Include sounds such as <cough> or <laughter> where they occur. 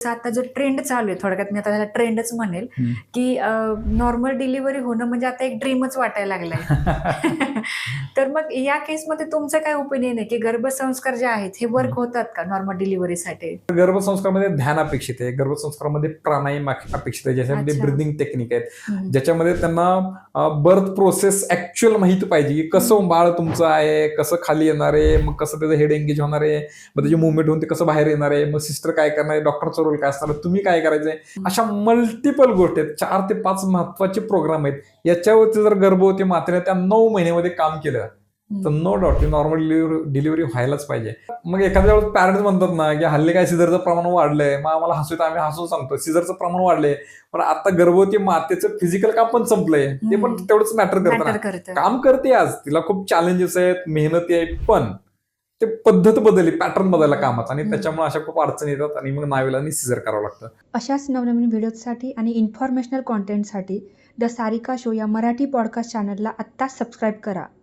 आता जो ट्रेंड चालू आहे थोडक्यात मी आता त्याला ट्रेंडच म्हणेल. की नॉर्मल डिलिव्हरी होणं म्हणजे आता एक ड्रीमच वाटायला लागलाय. <laughs> तर मग या केसमध्ये तुमचं काय ओपिनियन आहे की गर्भसंस्कार जे आहेत हे वर्क होतात का नॉर्मल डिलिव्हरीसाठी गर्भसंस्कारामध्ये ध्यान अपेक्षित आहे. गर्भसंस्कारामध्ये प्राणायाम अपेक्षित आहे. ज्याच्यामध्ये. ब्रिदिंग टेक्निक आहेत. ज्याच्यामध्ये त्यांना बर्थ प्रोसेस ऍक्च्युअल माहिती पाहिजे की कसं बाळ तुमचं आहे कसं खाली येणार आहे मग कसं त्याचं हेड एंगेज होणार आहे मग त्याची मुवमेंट होऊन ते कसं बाहेर येणार आहे मग सिस्टर काय करणार आहे डॉक्टरचा रोल काय असणार तुम्ही काय करायचंय? अशा मल्टिपल गोष्टी आहेत. चार ते पाच महत्त्वाचे प्रोग्राम आहेत. याच्यावरती जर गर्भवती मातेने त्या नऊ महिन्यामध्ये काम केलं. तर नो डाऊट नॉर्मल डिलिव्हरी व्हायलाच पाहिजे. मग एखाद्या वेळेस पॅरेंट्स म्हणतात ना की हल्ली काय सिझरचं प्रमाण वाढलंय. मग आम्हाला हसू येतं, आम्ही हसून सांगतो सिझरचं प्रमाण वाढलंय. पण आता गर्भवती मातेचं फिजिकल काम पण संपलंय. ते पण. तेवढंच मॅटर करतं काम करते आज. तिला खूप चॅलेंजेस आहेत मेहनती आहे पण ते पद्धत बदलली पॅटर्न बदलला कामाचा. आणि. त्याच्यामुळे अशा खूप अडचणी येतात आणि मग नावेला सिझर करावं लागतं. अशाच नवनवीन व्हिडिओजसाठी आणि इन्फॉर्मेशनल कॉन्टेंटसाठी द सारिका शो या मराठी पॉडकास्ट चॅनलला आत्ताच सबस्क्राईब करा.